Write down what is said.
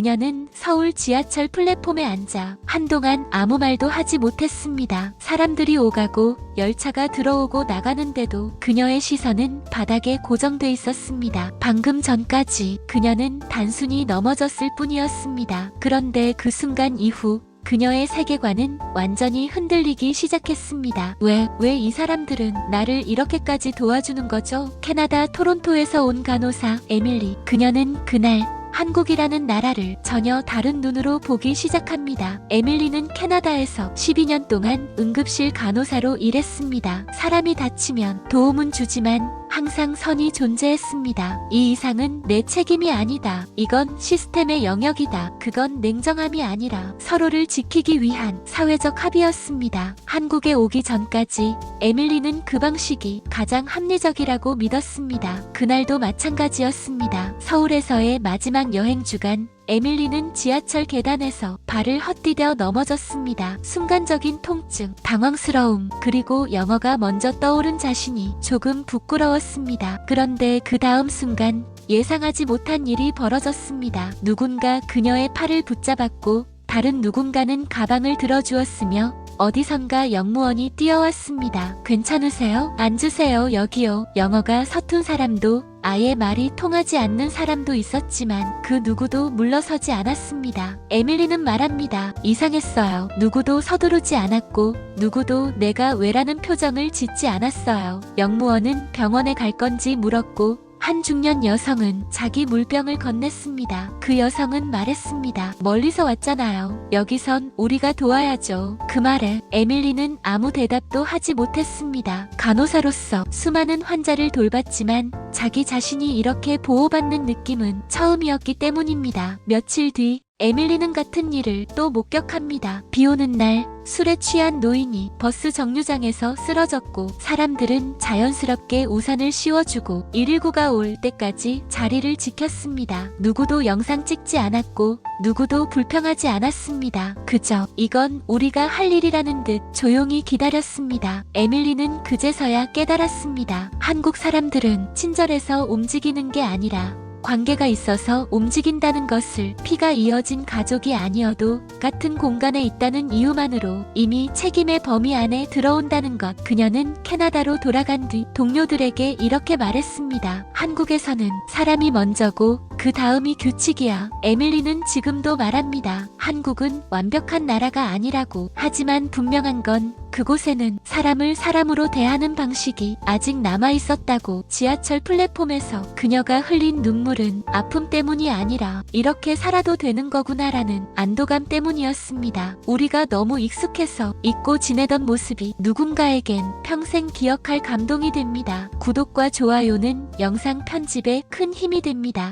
그녀는 서울 지하철 플랫폼에 앉아 한동안 아무 말도 하지 못했습니다. 사람들이 오가고 열차가 들어오고 나가는데도 그녀의 시선은 바닥에 고정돼 있었습니다. 방금 전까지 그녀는 단순히 넘어졌을 뿐이었습니다. 그런데 그 순간 이후 그녀의 세계관은 완전히 흔들리기 시작했습니다. 왜, 왜 이 사람들은 나를 이렇게까지 도와주는 거죠? 캐나다 토론토에서 온 간호사 에밀리. 그녀는 그날 한국이라는 나라를 전혀 다른 눈으로 보기 시작합니다. 에밀리는 캐나다에서 12년 동안 응급실 간호사로 일했습니다. 사람이 다치면 도움은 주지만 항상 선이 존재했습니다. 이 이상은 내 책임이 아니다. 이건 시스템의 영역이다. 그건 냉정함이 아니라 서로를 지키기 위한 사회적 합의였습니다. 한국에 오기 전까지 에밀리는 그 방식이 가장 합리적이라고 믿었습니다. 그날도 마찬가지였습니다. 서울에서의 마지막 여행 주간 에밀리는 지하철 계단에서 발을 헛디뎌 넘어졌습니다. 순간적인 통증, 당황스러움, 그리고 영어가 먼저 떠오른 자신이 조금 부끄러웠습니다. 그런데 그 다음 순간 예상하지 못한 일이 벌어졌습니다. 누군가 그녀의 팔을 붙잡았고 다른 누군가는 가방을 들어주었으며 어디선가 영무원이 뛰어왔습니다. 괜찮으세요? 앉으세요, 여기요. 영어가 서툰 사람도 아예 말이 통하지 않는 사람도 있었지만 그 누구도 물러서지 않았습니다. 에밀리는 말합니다. 이상했어요. 누구도 서두르지 않았고 누구도 내가 왜라는 표정을 짓지 않았어요. 영무원은 병원에 갈 건지 물었고 한 중년 여성은 자기 물병을 건넸습니다. 그 여성은 말했습니다. 멀리서 왔잖아요. 여기선 우리가 도와야죠. 그 말에 에밀리는 아무 대답도 하지 못했습니다. 간호사로서 수많은 환자를 돌봤지만 자기 자신이 이렇게 보호받는 느낌은 처음이었기 때문입니다. 며칠 뒤 에밀리는 같은 일을 또 목격합니다. 비 오는 날 술에 취한 노인이 버스 정류장에서 쓰러졌고 사람들은 자연스럽게 우산을 씌워주고 119가 올 때까지 자리를 지켰습니다. 누구도 영상 찍지 않았고 누구도 불평하지 않았습니다. 그저 이건 우리가 할 일이라는 듯 조용히 기다렸습니다. 에밀리는 그제서야 깨달았습니다. 한국 사람들은 친절해서 움직이는 게 아니라 관계가 있어서 움직인다는 것을 피가 이어진 가족이 아니어도 같은 공간에 있다는 이유만으로 이미 책임의 범위 안에 들어온다는 것. 그녀는 캐나다로 돌아간 뒤 동료들에게 이렇게 말했습니다. 한국에서는 사람이 먼저고 그 다음이 규칙이야. 에밀리는 지금도 말합니다. 한국은 완벽한 나라가 아니라고. 하지만 분명한 건 그곳에는 사람을 사람으로 대하는 방식이 아직 남아 있었다고 지하철 플랫폼에서 그녀가 흘린 눈물은 아픔 때문이 아니라 이렇게 살아도 되는 거구나라는 안도감 때문이었습니다. 우리가 너무 익숙해서 잊고 지내던 모습이 누군가에겐 평생 기억할 감동이 됩니다. 구독과 좋아요는 영상 편집에 큰 힘이 됩니다.